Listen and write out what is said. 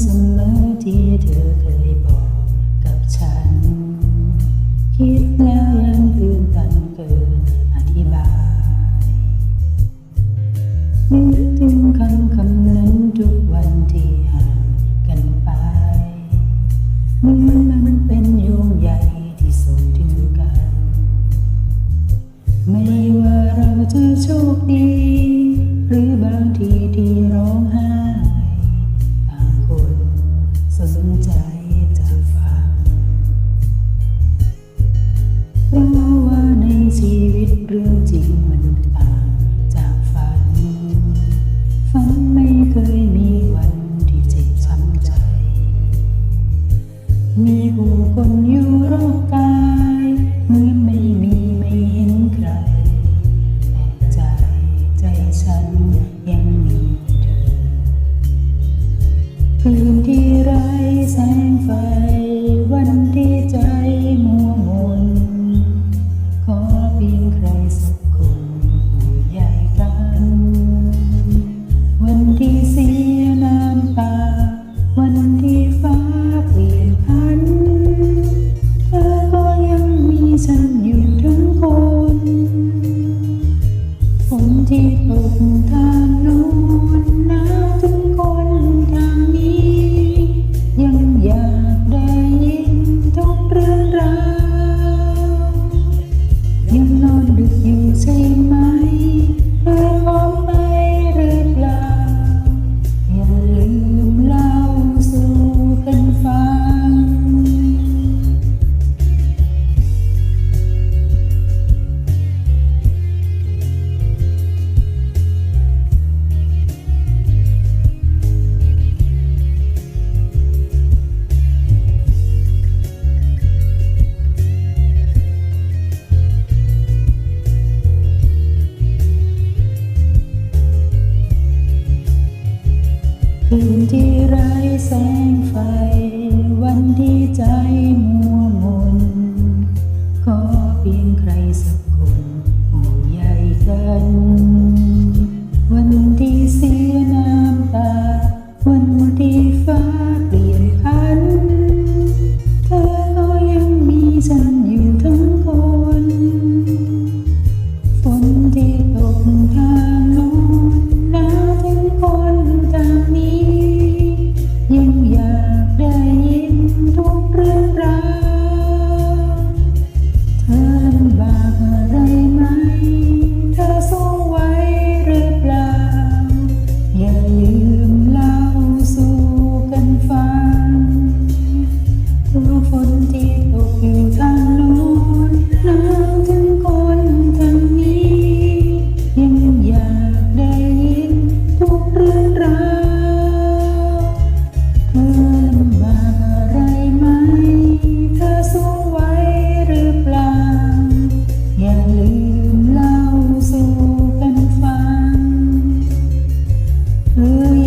เสมอที่เธอเคยบอกกับฉัน คิดแล้วยังตื่นตันเกินอธิบาย ทีไรแสงไฟ วันที่ใจมัวมน ขอเพียงใครสักคนใหญ่กัน วันที่เสียน้ำตา วันที่ฟ้าเปลี่ยนพัน เธอก็ยังมีฉันอยู่ทั้งคนฝนที่ตกทางนู้นน้ำ คืนที่ไรแสงไฟ วันที่ใจมัวมน ขอเพียงใครสักคน Mm.